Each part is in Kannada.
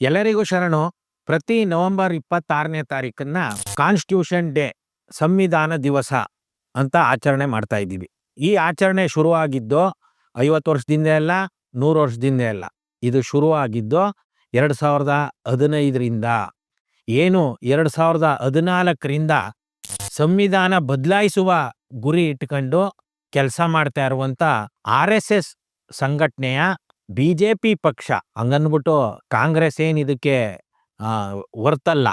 ಎಲ್ಲರಿಗೂ ಶರಣು. ಪ್ರತಿ ನವೆಂಬರ್ ಇಪ್ಪತ್ತಾರನೇ ತಾರೀಕನ್ನ ಕಾನ್ಸ್ಟಿಟ್ಯೂಷನ್ ಡೇ, ಸಂವಿಧಾನ ದಿವಸ ಅಂತ ಆಚರಣೆ ಮಾಡ್ತಾ ಇದ್ದೀವಿ. ಈ ಆಚರಣೆ ಶುರುವಾಗಿದ್ದು ಐವತ್ತು ವರ್ಷದಿಂದ ಅಲ್ಲ ನೂರು ವರ್ಷದಿಂದ ಅಲ್ಲ ಇದು ಶುರುವಾಗಿದ್ದು ಎರಡು ಸಾವಿರದ ಹದಿನೈದರಿಂದ. ಏನು ಎರಡು ಸಾವಿರದ ಹದಿನಾಲ್ಕರಿಂದ ಸಂವಿಧಾನ ಬದಲಾಯಿಸುವ ಗುರಿ ಇಟ್ಕೊಂಡು ಕೆಲಸ ಮಾಡ್ತಾ ಇರುವಂಥ ಆರ್ ಎಸ್ ಎಸ್ ಸಂಘಟನೆಯ ಬಿ ಜೆ ಪಿ ಪಕ್ಷ ಹಂಗನ್ಬಿಟ್ಟು ಕಾಂಗ್ರೆಸ್ ಏನು ಇದಕ್ಕೆ ಆ, ಹೊರ್ತಲ್ಲ.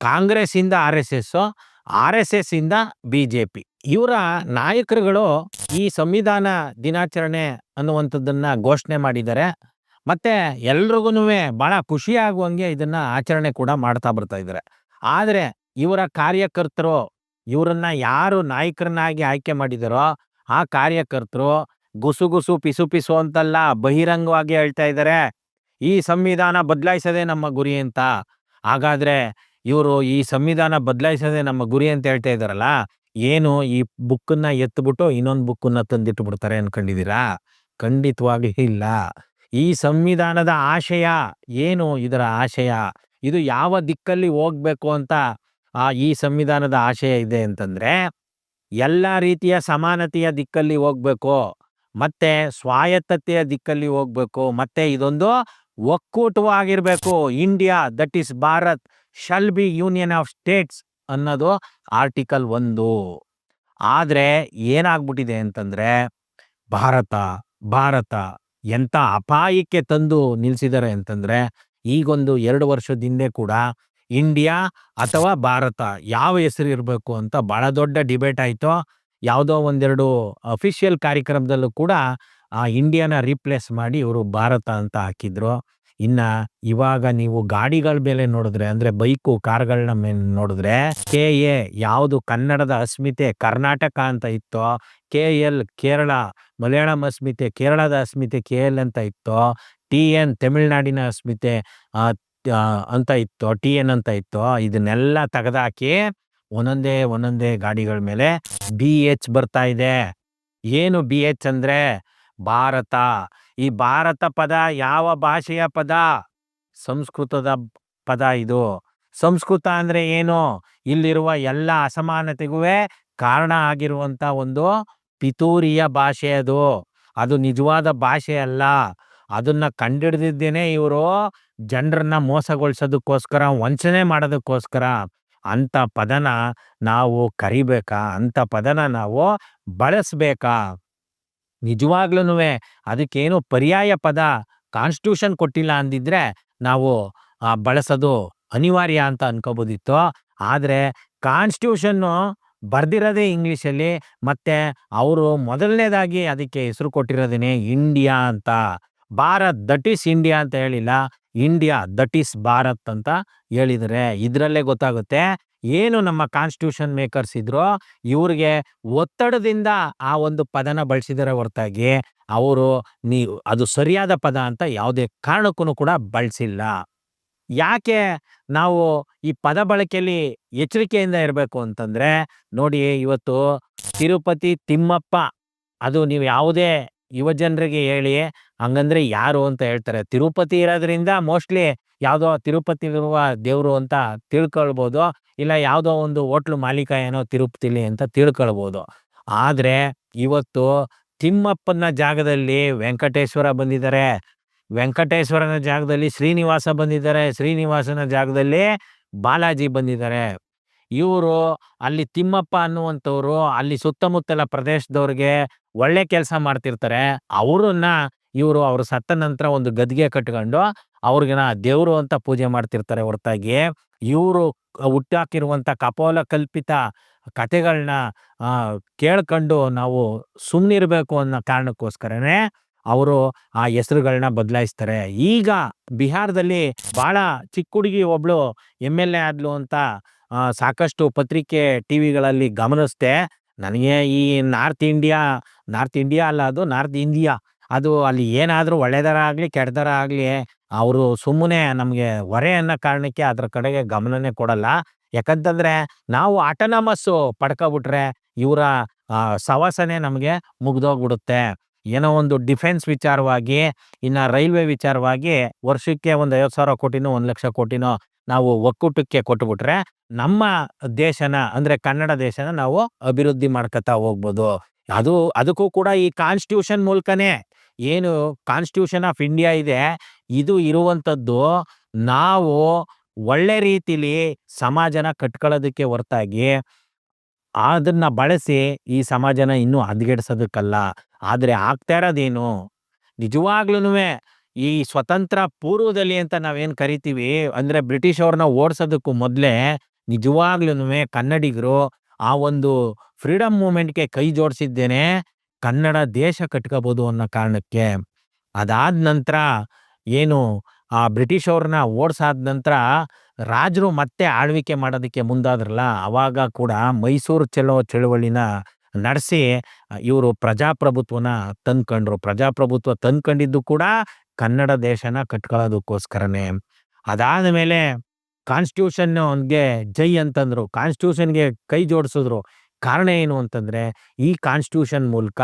ಕಾಂಗ್ರೆಸ್ ಇಂದ R S S R S S ಇಂದ ಬಿ ಜೆ ಪಿ ಇವರ ನಾಯಕರುಗಳು ಈ ಸಂವಿಧಾನ ದಿನಾಚರಣೆ ಅನ್ನುವಂಥದ್ದನ್ನು ಘೋಷಣೆ ಮಾಡಿದ್ದಾರೆ. ಮತ್ತೆ ಎಲ್ರಿಗೂ ಬಹಳ ಖುಷಿ ಆಗುವಂಗೆ ಇದನ್ನ ಆಚರಣೆ ಕೂಡ ಮಾಡ್ತಾ ಬರ್ತಾ ಇದ್ದಾರೆ. ಆದರೆ ಇವರ ಕಾರ್ಯಕರ್ತರು ಇವರನ್ನ ಯಾರು ನಾಯಕರನ್ನಾಗಿ ಆಯ್ಕೆ ಮಾಡಿದಾರೋ ಆ ಕಾರ್ಯಕರ್ತರು ಗುಸು ಗುಸು ಪಿಸು ಪಿಸು ಅಂತಲ್ಲ ಬಹಿರಂಗವಾಗಿ ಹೇಳ್ತಾ ಇದ್ದಾರೆ ಈ ಸಂವಿಧಾನ ಬದಲಾಯಿಸದೆ ನಮ್ಮ ಗುರಿ ಅಂತ. ಹಾಗಾದ್ರೆ ಇವರು ಈ ಸಂವಿಧಾನ ಬದಲಾಯಿಸದೆ ನಮ್ಮ ಗುರಿ ಅಂತ ಹೇಳ್ತಾ ಇದಾರಲ್ಲ, ಏನು ಈ ಬುಕ್ಕನ್ನ ಎತ್ಬಿಟ್ಟು ಇನ್ನೊಂದು ಬುಕ್ಕನ್ನ ತಂದಿಟ್ಟು ಬಿಡ್ತಾರೆ ಅನ್ಕೊಂಡಿದೀರಾ ಖಂಡಿತವಾಗಿ ಇಲ್ಲ. ಈ ಸಂವಿಧಾನದ ಆಶಯ ಏನು ಇದರ ಆಶಯ? ಇದು ಯಾವ ದಿಕ್ಕಲ್ಲಿ ಹೋಗ್ಬೇಕು ಅಂತ ಆ ಈ ಸಂವಿಧಾನದ ಆಶಯ ಇದೆ ಅಂತಂದ್ರೆ, ಎಲ್ಲ ರೀತಿಯ ಸಮಾನತೆಯ ದಿಕ್ಕಲ್ಲಿ ಹೋಗ್ಬೇಕು. ಮತ್ತೆ ಸ್ವಾಯತ್ತತೆಯ ದಿಕ್ಕಲ್ಲಿ ಹೋಗ್ಬೇಕು, ಮತ್ತೆ ಇದೊಂದು ಒಕ್ಕೂಟವಾಗಿರ್ಬೇಕು. India that is Bharat shall be union of states ಅನ್ನೋದು ಆರ್ಟಿಕಲ್ ಒಂದು. ಆದರೆ ಏನಾಗ್ಬಿಟ್ಟಿದೆ ಅಂತಂದ್ರೆ, ಭಾರತ ಭಾರತ ಎಂತ ಅಪಾಯಕ್ಕೆ ತಂದು ನಿಲ್ಸಿದ್ದಾರೆ ಅಂತಂದ್ರೆ, ಈಗೊಂದು ಎರಡು ವರ್ಷದ ಹಿಂದೆ ಕೂಡ ಇಂಡಿಯಾ ಅಥವಾ ಭಾರತ ಯಾವ ಹೆಸರು ಇರಬೇಕು ಅಂತ ಬಹಳ ದೊಡ್ಡ ಡಿಬೇಟ್ ಆಯ್ತು. ಯಾವುದೋ ಒಂದೆರಡು ಅಫಿಷಿಯಲ್ ಕಾರ್ಯಕ್ರಮದಲ್ಲೂ ಕೂಡ ಆ ಇಂಡಿಯಾನ ರೀಪ್ಲೇಸ್ ಮಾಡಿ ಇವರು ಭಾರತ ಅಂತ ಹಾಕಿದ್ರು. ಇನ್ನ ಇವಾಗ ನೀವು ಗಾಡಿಗಳ ಮೇಲೆ ನೋಡಿದ್ರೆ, ಅಂದ್ರೆ ಬೈಕು ಕಾರ್ಗಳನ್ನ ಮೇಲೆ ನೋಡಿದ್ರೆ ಕೆ ಎ ಯಾವುದು ಕನ್ನಡದ ಅಸ್ಮಿತೆ ಕರ್ನಾಟಕ ಅಂತ ಇತ್ತೋ ಕೆ ಎಲ್ ಕೇರಳ, ಮಲಯಾಳಂ ಅಸ್ಮಿತೆ, ಕೇರಳದ ಅಸ್ಮಿತೆ ಕೆ ಎಲ್ ಅಂತ ಇತ್ತು ಟಿ ಎನ್ ತಮಿಳ್ನಾಡಿನ ಅಸ್ಮಿತೆ ಅಂತ ಇತ್ತು ಟಿ ಎನ್ ಅಂತ ಇತ್ತು, ಇದನ್ನೆಲ್ಲ ತೆಗೆದಾಕಿ ಒಂದೊಂದೇ ಒಂದೊಂದೇ ಗಾಡಿಗಳ ಮೇಲೆ ಬಿ ಎಚ್ ಬರ್ತಾ ಇದೆ. ಏನು ಬಿ ಎಚ್ ಅಂದರೆ? ಭಾರತ. ಈ ಭಾರತ ಪದ ಯಾವ ಭಾಷೆಯ ಪದ? ಸಂಸ್ಕೃತದ ಪದ ಇದು. ಸಂಸ್ಕೃತ ಅಂದರೆ ಏನು? ಇಲ್ಲಿರುವ ಎಲ್ಲ ಅಸಮಾನತೆಗೂ ಕಾರಣ ಆಗಿರುವಂಥ ಒಂದು ಪಿತೂರಿಯ ಭಾಷೆ ಅದು. ಅದು ನಿಜವಾದ ಭಾಷೆ ಅಲ್ಲ. ಅದನ್ನು ಕಂಡಿಡ್ದಿದ್ದೇನೆ ಇವರು ಜನರನ್ನ ಮೋಸಗೊಳಿಸೋದಕ್ಕೋಸ್ಕರ, ವಂಚನೆ ಮಾಡೋದಕ್ಕೋಸ್ಕರ. ಅಂತ ಪದನ ನಾವು ಕರಿಬೇಕಾ? ಅಂಥ ಪದನ ನಾವು ಬಳಸಬೇಕಾ? ನಿಜವಾಗ್ಲೂ ಅದಕ್ಕೇನು ಪರ್ಯಾಯ ಪದ ಕಾನ್ಸ್ಟಿಟ್ಯೂಷನ್ ಕೊಟ್ಟಿಲ್ಲ ಅಂದಿದ್ರೆ ನಾವು ಬಳಸೋದು ಅನಿವಾರ್ಯ ಅಂತ ಅನ್ಕೋಬೋದಿತ್ತು. ಆದ್ರೆ ಕಾನ್ಸ್ಟಿಟ್ಯೂಷನ್ ಬರ್ದಿರೋದೇ ಇಂಗ್ಲೀಷಲ್ಲಿ, ಮತ್ತೆ ಅವರು ಮೊದಲನೇದಾಗಿ ಅದಕ್ಕೆ ಹೆಸರು ಕೊಟ್ಟಿರೋದೇ ಇಂಡಿಯಾ ಅಂತ. ಭಾರತ್ ದಟ್ ಈಸ್ ಇಂಡಿಯಾ ಅಂತ ಹೇಳಿಲ್ಲ, ಇಂಡಿಯಾ ದಟ್ ಈಸ್ ಭಾರತ್ ಅಂತ ಹೇಳಿದರೆ ಇದರಲ್ಲೇ ಗೊತ್ತಾಗುತ್ತೆ. ಏನು ನಮ್ಮ ಕಾನ್ಸ್ಟಿಟ್ಯೂಷನ್ ಮೇಕರ್ಸ್ ಇದ್ರೋ, ಇವ್ರಿಗೆ ಒತ್ತಡದಿಂದ ಆ ಒಂದು ಪದನ ಬಳಸಿದರೆ ಹೊರತಾಗಿ, ಅವರು ನೀ, ಅದು ಸರಿಯಾದ ಪದ ಅಂತ ಯಾವುದೇ ಕಾರಣಕ್ಕೂ ಕೂಡ ಬಳಸಿಲ್ಲ. ಯಾಕೆ ನಾವು ಈ ಪದ ಬಳಕೆಯಲ್ಲಿ ಎಚ್ಚರಿಕೆಯಿಂದ ಇರಬೇಕು ಅಂತಂದ್ರೆ, ನೋಡಿ ಇವತ್ತು ತಿರುಪತಿ ತಿಮ್ಮಪ್ಪ, ಅದು ನೀವು ಯಾವುದೇ ಯುವ ಜನರಿಗೆ ಹೇಳಿ ಹಂಗಂದ್ರೆ ಯಾರು ಅಂತ ಹೇಳ್ತಾರೆ, ತಿರುಪತಿ ಇರೋದ್ರಿಂದ ಮೋಸ್ಟ್ಲಿ ಯಾವುದೋ ತಿರುಪತಿ ಇರುವ ದೇವರು ಅಂತ ತಿಳ್ಕೊಳ್ಬೋದು. ಇಲ್ಲ ಯಾವುದೋ ಒಂದು ಹೋಟ್ಲು ಮಾಲೀಕ ಏನೋ ತಿರುಪತಿಲಿ ಅಂತ ತಿಳ್ಕೊಳ್ಬೋದು. ಆದ್ರೆ ಇವತ್ತು ತಿಮ್ಮಪ್ಪನ ಜಾಗದಲ್ಲಿ ವೆಂಕಟೇಶ್ವರ ಬಂದಿದ್ದಾರೆ. ವೆಂಕಟೇಶ್ವರನ ಜಾಗದಲ್ಲಿ ಶ್ರೀನಿವಾಸ ಬಂದಿದ್ದಾರೆ. ಶ್ರೀನಿವಾಸನ ಜಾಗದಲ್ಲಿ ಬಾಲಾಜಿ ಬಂದಿದ್ದಾರೆ. ಇವರು ಅಲ್ಲಿ ತಿಮ್ಮಪ್ಪ ಅನ್ನುವಂಥವ್ರು ಅಲ್ಲಿ ಸುತ್ತಮುತ್ತಲ ಪ್ರದೇಶದವ್ರಿಗೆ ಒಳ್ಳೆ ಕೆಲಸ ಮಾಡ್ತಿರ್ತಾರೆ. ಅವರನ್ನ ಇವರು ಅವರು ಸತ್ತ ನಂತರ ಒಂದು ಗದ್ಗೆ ಕಟ್ಕೊಂಡು ಅವ್ರಿಗಿನ ದೇವರು ಅಂತ ಪೂಜೆ ಮಾಡ್ತಿರ್ತಾರೆ ಹೊರತಾಗಿ. ಇವರು ಹುಟ್ಟಾಕಿರುವಂಥ ಕಪೋಲ ಕಲ್ಪಿತ ಕತೆಗಳನ್ನ ಕೇಳ್ಕೊಂಡು ನಾವು ಸುಮ್ಮನಿರಬೇಕು ಅನ್ನೋ ಕಾರಣಕ್ಕೋಸ್ಕರನೇ ಅವರು ಆ ಹೆಸರುಗಳನ್ನ ಬದಲಾಯಿಸ್ತಾರೆ. ಈಗ ಬಿಹಾರದಲ್ಲಿ ಭಾಳ ಚಿಕ್ಕ ಹುಡುಗಿ ಒಬ್ಳು ಎಂ ಎಲ್ ಎ ಆದ್ಲು ಅಂತ ಸಾಕಷ್ಟು ಪತ್ರಿಕೆ ಟಿ ವಿಗಳಲ್ಲಿ ಗಮನಿಸ್ದೆ. ನನಗೆ ಈ ನಾರ್ತ್ ಇಂಡಿಯಾ ನಾರ್ತ್ ಇಂಡಿಯಾ ಅಲ್ಲ ಅದು ನಾರ್ತ್ ಇಂಡಿಯಾ. ಅದು ಅಲ್ಲಿ ಏನಾದರೂ ಒಳ್ಳೆದರ ಆಗಲಿ ಕೆಟ್ಟದರ ಆಗಲಿ ಅವರು ಸುಮ್ಮನೆ ನಮಗೆ ಹೊರೆ ಅನ್ನೋ ಕಾರಣಕ್ಕೆ ಅದ್ರ ಕಡೆಗೆ ಗಮನನೇ ಕೊಡಲ್ಲ. ಯಾಕಂತಂದ್ರೆ ನಾವು ಆಟೋನಮಸ್ ಪಡ್ಕೊಬಿಟ್ರೆ ಇವರ ಸವಾಸನೆ ನಮಗೆ ಮುಗ್ದೋಗ್ಬಿಡುತ್ತೆ. ಏನೋ ಒಂದು ಡಿಫೆನ್ಸ್ ವಿಚಾರವಾಗಿ, ಇನ್ನ ರೈಲ್ವೆ ವಿಚಾರವಾಗಿ ವರ್ಷಕ್ಕೆ ಒಂದು ಐವತ್ತು ಸಾವಿರ ಕೋಟಿನೋ, ಒಂದು ಲಕ್ಷ ಕೋಟಿನೋ ನಾವು ಒಕ್ಕೂಟಕ್ಕೆ ಕೊಟ್ಬಿಟ್ರೆ ನಮ್ಮ ದೇಶನ, ಅಂದ್ರೆ ಕನ್ನಡ ದೇಶನ ನಾವು ಅಭಿವೃದ್ಧಿ ಮಾಡ್ಕೊತಾ ಹೋಗ್ಬೋದು. ಅದು, ಅದಕ್ಕೂ ಕೂಡ ಈ ಕಾನ್ಸ್ಟಿಟ್ಯೂಷನ್ ಮೂಲಕನೇ ಏನು ಕಾನ್ಸ್ಟಿಟ್ಯೂಷನ್ ಆಫ್ ಇಂಡಿಯಾ ಇದೆ, ಇದು ಇರುವಂಥದ್ದು ನಾವು ಒಳ್ಳೆ ರೀತಿಲಿ ಸಮಾಜನ ಕಟ್ಕೊಳ್ಳೋದಕ್ಕೆ ಹೊರತಾಗಿ ಅದನ್ನ ಬಳಸಿ ಈ ಸಮಾಜನ ಇನ್ನೂ ಹದಗೆಡ್ಸೋದಕ್ಕಲ್ಲ. ಆದ್ರೆ ಆಗ್ತಾ ಇರೋದೇನು? ನಿಜವಾಗ್ಲೂ ಈ ಸ್ವತಂತ್ರ ಪೂರ್ವದಲ್ಲಿ ಅಂತ ನಾವೇನು ಕರಿತೀವಿ, ಅಂದ್ರೆ ಬ್ರಿಟಿಷ್ ಅವ್ರನ್ನ ಓಡಿಸೋದಕ್ಕೂ ಮೊದಲೇ ನಿಜವಾಗ್ಲೂ ಕನ್ನಡಿಗರು ಆ ಒಂದು ಫ್ರೀಡಮ್ ಮೂಮೆಂಟ್ಗೆ ಕೈ ಜೋಡಿಸಿದ್ದೇನೆ. ಕನ್ನಡ ದೇಶ ಕಟ್ಕೋಬೋದು ಅನ್ನೋ ಕಾರಣಕ್ಕೆ ಅದಾದ ನಂತರ ಏನು ಆ ಬ್ರಿಟಿಷ್ ಅವ್ರನ್ನ ಓಡ್ಸಾದ ನಂತರ ರಾಜರು ಮತ್ತೆ ಆಳ್ವಿಕೆ ಮಾಡೋದಕ್ಕೆ ಮುಂದಾದ್ರಲ್ಲ, ಅವಾಗ ಕೂಡ ಮೈಸೂರು ಚಲೋ ಚಳುವಳಿನ ನಡೆಸಿ ಇವರು ಪ್ರಜಾಪ್ರಭುತ್ವನ ತಂದ್ಕೊಂಡ್ರು. ಪ್ರಜಾಪ್ರಭುತ್ವ ತಂದ್ಕೊಂಡಿದ್ದು ಕೂಡ ಕನ್ನಡ ದೇಶನ ಕಟ್ಕೊಳ್ಳೋದಕ್ಕೋಸ್ಕರನೇ. ಅದಾದ ಮೇಲೆ ಕಾನ್ಸ್ಟಿಟ್ಯೂಷನ್ಗೆ ಜೈ ಅಂತಂದ್ರು. ಕಾನ್ಸ್ಟಿಟ್ಯೂಷನ್ಗೆ ಕೈ ಜೋಡಿಸಿದ್ರು. ಕಾರಣ ಏನು ಅಂತಂದ್ರೆ, ಈ ಕಾನ್ಸ್ಟಿಟ್ಯೂಷನ್ ಮೂಲಕ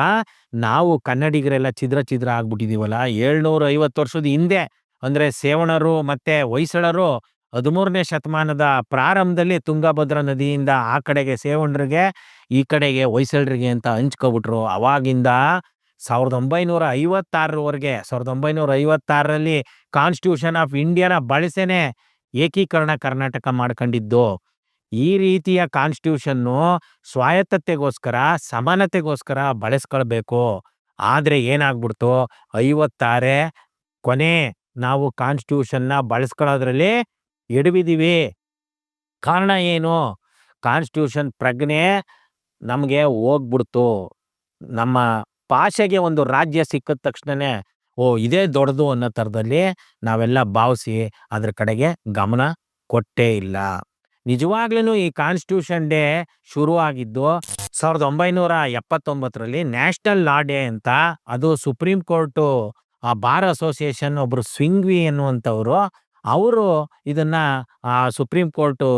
ನಾವು ಕನ್ನಡಿಗರೆಲ್ಲ ಛಿದ್ರ ಛಿದ್ರ ಆಗ್ಬಿಟ್ಟಿದೀವಲ್ಲ ಏಳ್ನೂರ ಐವತ್ತು ವರ್ಷದ ಹಿಂದೆ, ಅಂದ್ರೆ ಸೇವಣರು ಮತ್ತೆ ಹೊಯ್ಸಳರು ಹದಿಮೂರನೇ ಶತಮಾನದ ಪ್ರಾರಂಭದಲ್ಲಿ ತುಂಗಭದ್ರಾ ನದಿಯಿಂದ ಆ ಕಡೆಗೆ ಸೇವಣರಿಗೆ ಈ ಕಡೆಗೆ ಹೊಯ್ಸಳರಿಗೆ ಅಂತ ಹಂಚ್ಕೊಬಿಟ್ರು. ಅವಾಗಿಂದ ಸಾವಿರದ ಒಂಬೈನೂರ ಐವತ್ತಾರರವರೆಗೆ ಸಾವಿರದ ಒಂಬೈನೂರ ಐವತ್ತಾರರಲ್ಲಿ ಕಾನ್ಸ್ಟಿಟ್ಯೂಷನ್ ಆಫ್ ಇಂಡಿಯಾನ ಬಳಸೇನೆ ಏಕೀಕರಣ ಕರ್ನಾಟಕ ಮಾಡ್ಕೊಂಡಿದ್ದು. ಈ ರೀತಿಯ ಕಾನ್ಸ್ಟಿಟ್ಯೂಷನ್ನು ಸ್ವಾಯತ್ತತೆಗೋಸ್ಕರ, ಸಮಾನತೆಗೋಸ್ಕರ ಬಳಸ್ಕೊಳ್ಬೇಕು. ಆದರೆ ಏನಾಗ್ಬಿಡ್ತು? ಐವತ್ತಾರೆ ಕೊನೆ ನಾವು ಕಾನ್ಸ್ಟಿಟ್ಯೂಷನ್ನ ಬಳಸ್ಕೊಳ್ಳೋದ್ರಲ್ಲಿ ಎಡವಿದ್ದೀವಿ ಕಾರಣ ಏನು? ಕಾನ್ಸ್ಟಿಟ್ಯೂಷನ್ ಪ್ರಜ್ಞೆ ನಮಗೆ ಹೋಗ್ಬಿಡ್ತು. ನಮ್ಮ ಭಾಷೆಗೆ ಒಂದು ರಾಜ್ಯ ಸಿಕ್ಕಿದ ತಕ್ಷಣವೇ ಓ, ಇದೇ ದೊಡ್ಡದು ಅನ್ನೋ ಥರದಲ್ಲಿ ನಾವೆಲ್ಲ ಭಾವಿಸಿ ಅದ್ರ ಕಡೆಗೆ ಗಮನ ಕೊಟ್ಟೇ ಇಲ್ಲ. ನಿಜವಾಗ್ಲೂ ಈ ಕಾನ್ಸ್ಟಿಟ್ಯೂಷನ್ ಡೇ ಶುರು ಆಗಿದ್ದು ಸಾವಿರದ ಒಂಬೈನೂರ ಎಪ್ಪತ್ತೊಂಬತ್ತರಲ್ಲಿ ನ್ಯಾಷನಲ್ ಲಾ ಡೇ ಅಂತ ಅದು ಸುಪ್ರೀಂ ಕೋರ್ಟು ಆ ಬಾರ್ ಅಸೋಸಿಯೇಷನ್ ಒಬ್ರು ಸ್ವಿಂಗ್ವಿ ಎನ್ನುವಂಥವ್ರು, ಅವರು ಇದನ್ನ ಸುಪ್ರೀಂ ಕೋರ್ಟು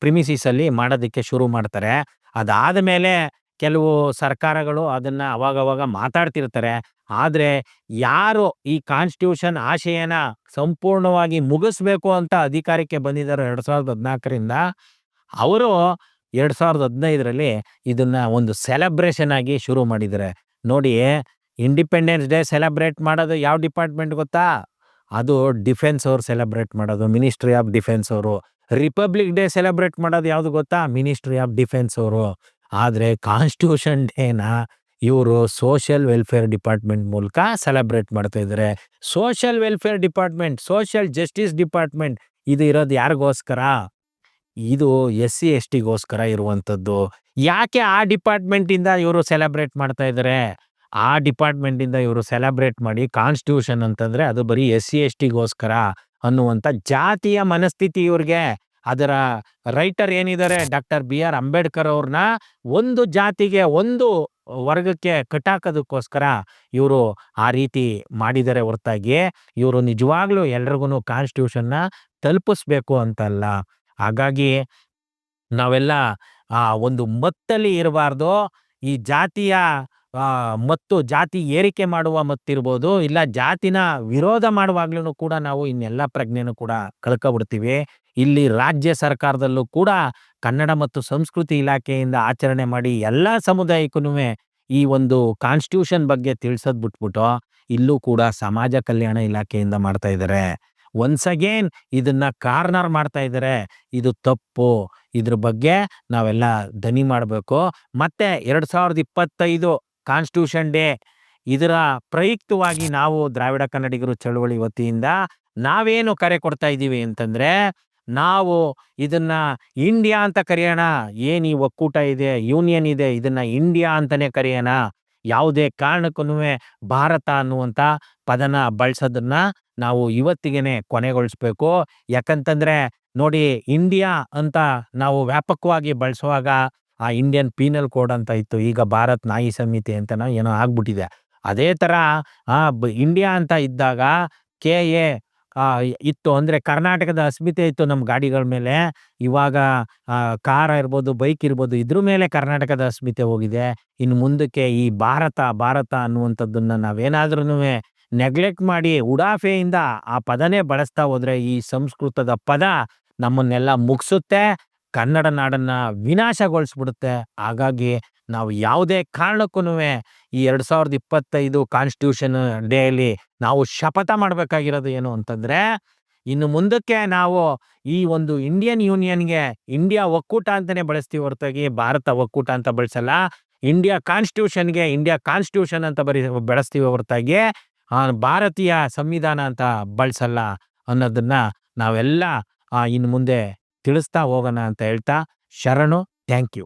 ಪ್ರಿಮಿಸಿಸ್ ಅಲ್ಲಿ ಮಾಡೋದಕ್ಕೆ ಶುರು ಮಾಡ್ತಾರೆ. ಅದಾದ ಮೇಲೆ ಕೆಲವು ಸರ್ಕಾರಗಳು ಅದನ್ನ ಅವಾಗವಾಗ ಮಾತಾಡ್ತಿರ್ತಾರೆ. ಆದ್ರೆ ಯಾರು ಈ ಕಾನ್ಸ್ಟಿಟ್ಯೂಷನ್ ಆಶಯನ ಸಂಪೂರ್ಣವಾಗಿ ಮುಗಿಸ್ಬೇಕು ಅಂತ ಅಧಿಕಾರಕ್ಕೆ ಬಂದಿದ್ದಾರೆ ಎರಡು ಸಾವಿರದ ಹದಿನಾಲ್ಕರಿಂದ, ಅವರು ಎರಡು ಸಾವಿರದ ಹದಿನೈದರಲ್ಲಿ ಇದನ್ನು ಒಂದು ಸೆಲೆಬ್ರೇಷನ್ ಆಗಿ ಶುರು ಮಾಡಿದ್ದಾರೆ. ನೋಡಿ ಇಂಡಿಪೆಂಡೆನ್ಸ್ ಡೇ ಸೆಲೆಬ್ರೇಟ್ ಮಾಡೋದು ಯಾವ ಡಿಪಾರ್ಟ್ಮೆಂಟ್ ಗೊತ್ತಾ? ಅದು ಡಿಫೆನ್ಸ್ ಅವರು ಸೆಲೆಬ್ರೇಟ್ ಮಾಡೋದು ಮಿನಿಸ್ಟ್ರಿ ಆಫ್ ಡಿಫೆನ್ಸ್ ಅವರು. ರಿಪಬ್ಲಿಕ್ ಡೇ ಸೆಲೆಬ್ರೇಟ್ ಮಾಡೋದು ಯಾವುದು ಗೊತ್ತಾ? ಮಿನಿಸ್ಟ್ರಿ ಆಫ್ ಡಿಫೆನ್ಸ್ ಅವರು. ಆದರೆ ಕಾನ್ಸ್ಟಿಟ್ಯೂಷನ್ ಡೇನ ಇವರು ಸೋಷಿಯಲ್ ವೆಲ್ಫೇರ್ ಡಿಪಾರ್ಟ್ಮೆಂಟ್ ಮೂಲಕ ಸೆಲೆಬ್ರೇಟ್ ಮಾಡ್ತಾ ಇದ್ದಾರೆ social welfare department social justice department ಇದು ಇರೋದು ಯಾರಿಗೋಸ್ಕರ? ಇದು ಎಸ್ ಸಿ ಎಸ್ ಟಿಗೋಸ್ಕರ ಇರುವಂಥದ್ದು. ಯಾಕೆ ಆ ಡಿಪಾರ್ಟ್ಮೆಂಟ್ ಇಂದ ಇವರು ಸೆಲೆಬ್ರೇಟ್ ಮಾಡ್ತಾ ಇದ್ದಾರೆ ಆ ಡಿಪಾರ್ಟ್ಮೆಂಟ್ ಇಂದ ಇವರು ಸೆಲೆಬ್ರೇಟ್ ಮಾಡಿ ಕಾನ್ಸ್ಟಿಟ್ಯೂಷನ್ ಅಂತಂದ್ರೆ ಅದು ಬರೀ ಎಸ್ ಸಿ ಎಸ್ ಟಿಗೋಸ್ಕರ ಅನ್ನುವಂತ ಜಾತಿಯ ಮನಸ್ಥಿತಿ ಇವ್ರಿಗೆ. ಅದರ ರೈಟರ್ ಏನಿದ್ದಾರೆ ಡಾಕ್ಟರ್ ಬಿ ಆರ್ ಅಂಬೇಡ್ಕರ್ ಅವ್ರನ್ನ ಒಂದು ಜಾತಿಗೆ ಒಂದು ವರ್ಗಕ್ಕೆ ಕಟ್ಟಾಕೋದಕ್ಕೋಸ್ಕರ ಇವರು ಆ ರೀತಿ ಮಾಡಿದರೆ ಹೊರತಾಗಿ ಇವರು ನಿಜವಾಗ್ಲೂ ಎಲ್ರಿಗೂ ಕಾನ್ಸ್ಟಿಟ್ಯೂಷನ್ನ ತಲುಪಿಸ್ಬೇಕು ಅಂತಲ್ಲ. ಹಾಗಾಗಿ ನಾವೆಲ್ಲ, ಆ, ಒಂದು ಮತ್ತಲ್ಲಿ ಇರಬಾರ್ದು. ಈ ಜಾತಿಯ ಮತ್ತು ಜಾತಿ ಏರಿಕೆ ಮಾಡುವ ಮತ್ತಿರ್ಬೋದು, ಇಲ್ಲ ಜಾತಿನ ವಿರೋಧ ಮಾಡುವಾಗ್ಲೂ ಕೂಡ ನಾವು ಇನ್ನೆಲ್ಲ ಪ್ರಜ್ಞೆನೂ ಕೂಡ ಕಳ್ಕೊಬಿಡ್ತೀವಿ. ಇಲ್ಲಿ ರಾಜ್ಯ ಸರ್ಕಾರದಲ್ಲೂ ಕೂಡ ಕನ್ನಡ ಮತ್ತು ಸಂಸ್ಕೃತಿ ಇಲಾಖೆಯಿಂದ ಆಚರಣೆ ಮಾಡಿ ಎಲ್ಲ ಸಮುದಾಯಕ್ಕೂ ಈ ಒಂದು ಕಾನ್ಸ್ಟಿಟ್ಯೂಷನ್ ಬಗ್ಗೆ ತಿಳಿಸೋದು ಬಿಟ್ಬಿಟ್ಟು ಇಲ್ಲೂ ಕೂಡ ಸಮಾಜ ಕಲ್ಯಾಣ ಇಲಾಖೆಯಿಂದ ಮಾಡ್ತಾ ಇದ್ದಾರೆ ಒನ್ಸ್ ಅಗೇನ್ ಇದನ್ನ ಕಾರ್ನರ್ ಮಾಡ್ತಾ ಇದ್ದಾರೆ ಇದು ತಪ್ಪು. ಇದ್ರ ಬಗ್ಗೆ ನಾವೆಲ್ಲ ದನಿ ಮಾಡಬೇಕು. ಮತ್ತೆ ಎರಡ್ ಸಾವಿರದ ಇಪ್ಪತ್ತೈದು ಕಾನ್ಸ್ಟಿಟ್ಯೂಷನ್ ಡೇ ಇದರ ಪ್ರಯುಕ್ತವಾಗಿ ನಾವು ದ್ರಾವಿಡ ಕನ್ನಡಿಗರು ಚಳುವಳಿ ವತಿಯಿಂದ ನಾವೇನು ಕರೆ ಕೊಡ್ತಾ ಇದ್ದೀವಿ ಅಂತಂದ್ರೆ ನಾವು ಇದನ್ನ ಇಂಡಿಯಾ ಅಂತ ಕರೆಯೋಣ. ಏನು ಈ ಒಕ್ಕೂಟ ಇದೆ? ಯೂನಿಯನ್ ಇದೆ? ಇದನ್ನ ಇಂಡಿಯಾ ಅಂತಾನೆ ಕರೆಯೋಣ. ಯಾವುದೇ ಕಾರಣಕ್ಕೂ ಭಾರತ ಅನ್ನುವಂಥ ಪದನ ಬಳಸೋದನ್ನ ನಾವು ಇವತ್ತಿಗೆನೆ ಕೊನೆಗೊಳಿಸ್ಬೇಕು. ಯಾಕಂತಂದ್ರೆ ನೋಡಿ ಇಂಡಿಯಾ ಅಂತ ನಾವು ವ್ಯಾಪಕವಾಗಿ ಬಳಸುವಾಗ ಆ ಇಂಡಿಯನ್ ಪೀನಲ್ ಕೋಡ್ ಅಂತ ಇತ್ತು. ಈಗ ಭಾರತ್ ನಾಯಿ ಸಮಿತಿ ಅಂತ ಏನೋ ಆಗ್ಬಿಟ್ಟಿದೆ. ಅದೇ ತರ ಆ ಇಂಡಿಯಾ ಅಂತ ಇದ್ದಾಗ ಕೆ ಎ ಇತ್ತು. ಅಂದ್ರೆ ಕರ್ನಾಟಕದ ಅಸ್ಮಿತೆ ಇತ್ತು ನಮ್ಮ ಗಾಡಿಗಳ ಮೇಲೆ. ಇವಾಗ ಕಾರ್ ಇರ್ಬೋದು, ಬೈಕ್ ಇರ್ಬೋದು, ಇದ್ರ ಮೇಲೆ ಕರ್ನಾಟಕದ ಅಸ್ಮಿತೆ ಹೋಗಿದೆ. ಇನ್ನು ಮುಂದಕ್ಕೆ ಈ ಭಾರತ ಭಾರತ ಅನ್ನುವಂಥದ್ದನ್ನ ನಾವೇನಾದ್ರೂ ನೆಗ್ಲೆಕ್ಟ್ ಮಾಡಿ ಉಡಾಫೆಯಿಂದ ಆ ಪದನೇ ಬಳಸ್ತಾ ಹೋದ್ರೆ ಈ ಸಂಸ್ಕೃತದ ಪದ ನಮ್ಮನ್ನೆಲ್ಲ ಮುಗಿಸುತ್ತೆ. ಕನ್ನಡ ನಾಡನ್ನ ವಿನಾಶಗೊಳಿಸ್ಬಿಡುತ್ತೆ. ಹಾಗಾಗಿ ನಾವು ಯಾವುದೇ ಕಾರಣಕ್ಕೂ ಈ ಎರಡು ಸಾವಿರದ ಇಪ್ಪತ್ತೈದು ಕಾನ್ಸ್ಟಿಟ್ಯೂಷನ್ ಡೇಲಿ ನಾವು ಶಪಥ ಮಾಡಬೇಕಾಗಿರೋದು ಏನು ಅಂತಂದ್ರೆ, ಇನ್ನು ಮುಂದಕ್ಕೆ ನಾವು ಈ ಒಂದು ಇಂಡಿಯನ್ ಯೂನಿಯನ್ಗೆ ಇಂಡಿಯಾ ಒಕ್ಕೂಟ ಅಂತಲೇ ಬಳಸ್ತೀವಿ ಹೊರತಾಗಿ, ಭಾರತ ಒಕ್ಕೂಟ ಅಂತ ಬಳಸಲ್ಲ ಇಂಡಿಯಾ ಕಾನ್ಸ್ಟಿಟ್ಯೂಷನ್ಗೆ ಇಂಡಿಯಾ ಕಾನ್ಸ್ಟಿಟ್ಯೂಷನ್ ಅಂತ ಬರೀ ಬೆಳೆಸ್ತೀವಿ ಹೊರತಾಗಿ ಭಾರತೀಯ ಸಂವಿಧಾನ ಅಂತ ಬಳಸಲ್ಲ ಅನ್ನೋದನ್ನ ನಾವೆಲ್ಲ ಇನ್ನು ಮುಂದೆ ತಿಳಿಸ್ತಾ ಹೋಗೋಣ ಅಂತ ಹೇಳ್ತಾ, ಶರಣು ಥ್ಯಾಂಕ್ ಯು